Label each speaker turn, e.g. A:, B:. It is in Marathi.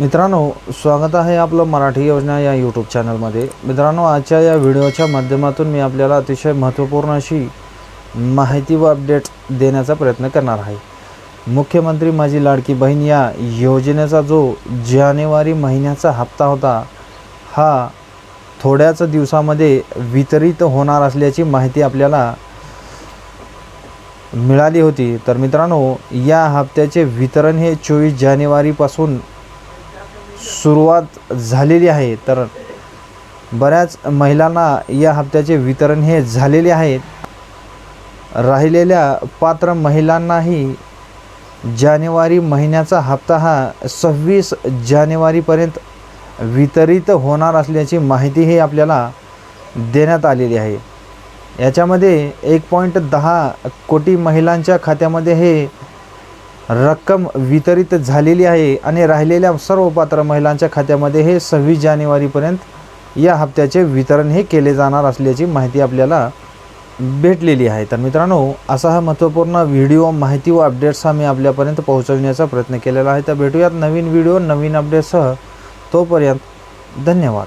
A: मित्रांनो स्वागत आहे आपलं मराठी योजना या यूट्यूब चॅनलमध्ये मित्रांनो आजच्या या व्हिडिओच्या माध्यमातून मी आपल्याला अतिशय महत्त्वपूर्ण अशी माहिती व अपडेट देण्याचा प्रयत्न करणार आहे. मुख्यमंत्री माझी लाडकी बहीण या योजनेचा जो जानेवारी महिन्याचा हप्ता होता हा थोड्याच दिवसामध्ये वितरित होणार असल्याची माहिती आपल्याला मिळाली होती. तर मित्रांनो या हप्त्याचे वितरण हे चोवीस जानेवारीपासून सुरुवात झालेली आहे तर बऱ्याच महिलांना या हप्त्याचे वितरण हे झालेले आहे. राहिलेल्या पात्र महिलांनाही जानेवारी महिन्याचा हप्ता हा सव्वीस जानेवारीपर्यंत वितरित होणार असल्याची माहितीही आपल्याला देण्यात आलेली आहे. याच्यामध्ये एक पॉईंट दहा कोटी महिलांच्या खात्यामध्ये हे रक्कम वितरित झालेली आहे आणि राहिलेल्या सर्व पात्र महिलांच्या खात्यामध्ये हे सव्वीस जानेवारीपर्यंत या हप्त्याचे वितरण हे केले जाणार असल्याची माहिती आपल्याला भेटलेली आहे. तर मित्रांनो असा हा महत्त्वपूर्ण व्हिडिओ माहिती व अपडेट्स हा मी आपल्यापर्यंत पोहोचवण्याचा प्रयत्न केलेला आहे. तर भेटूयात नवीन व्हिडिओ नवीन अपडेटसह तोपर्यंत धन्यवाद.